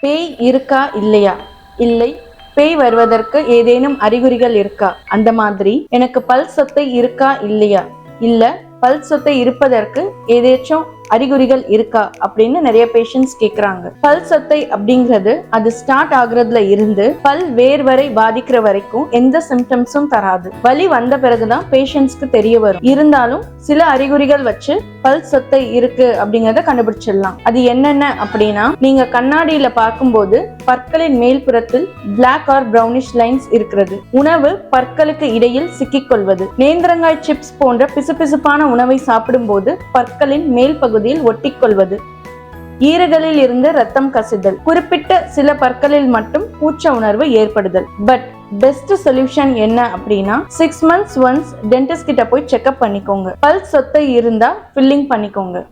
பேய் இருக்கா இல்லையா? இல்லை. பேய் வருவதற்கு ஏதேனும் அறிகுறிகள் இருக்கா? அந்த மாதிரி. எனக்கு பல் சொத்தை இருக்கா இல்லையா? இல்ல பல் சொத்தை இருப்பதற்கு ஏதேச்சும் அறிகுறிகள் இருக்கா அப்படின்னு நிறைய பேஷண்ட்ஸ் கேக்குறாங்க. பல் சொத்தை அப்படிங்கிறது அது ஸ்டார்ட் ஆகுறதுல இருந்து பல் வேர் வரை பாதிக்கிற வரைக்கும் எந்த சிம்டம்ஸும் தராது. வலி வந்த பிறகுதான் பேஷண்ட்ஸ்க்கு தெரிய வரும். இருந்தாலும் சில அறிகுறிகள் வச்சு பல் சொத்தை இருக்கு அப்படிங்கறத கண்டுபிடிச்சிடலாம். அது என்னென்ன அப்படின்னா நீங்க கண்ணாடியில பார்க்கும்போது பற்களின் மேல்புறத்தில் பிளாக் ஆர் பிரவுனிஷ் லைன்ஸ் இருக்கிறது. உணவு பற்களுக்கு இடையில் சிக்கிக்கொள்வது. நேந்திரங்காய் சிப்ஸ் போன்ற பிசுபிசுப்பான உணவை சாப்பிடும்போது பற்களின் மேல் பகுதி பகுதியில் ஒட்டிக்கொள்வது. ஈறுகளில் இருந்து ரத்தம் கசிதல். குறிப்பிட்ட சில பற்களில் மட்டும் கூச்ச உணர்வு ஏற்படுதல். பட் பெஸ்ட் சொல்யூஷன் என்ன அப்படின்னா சிக்ஸ் மந்த்ஸ் ஒன்ஸ் டென்டிஸ்ட் கிட்ட போய் செக்அப் பண்ணிக்கோங்க. பல் சொத்தை இருந்தா ஃபில்லிங் பண்ணிக்கோங்க.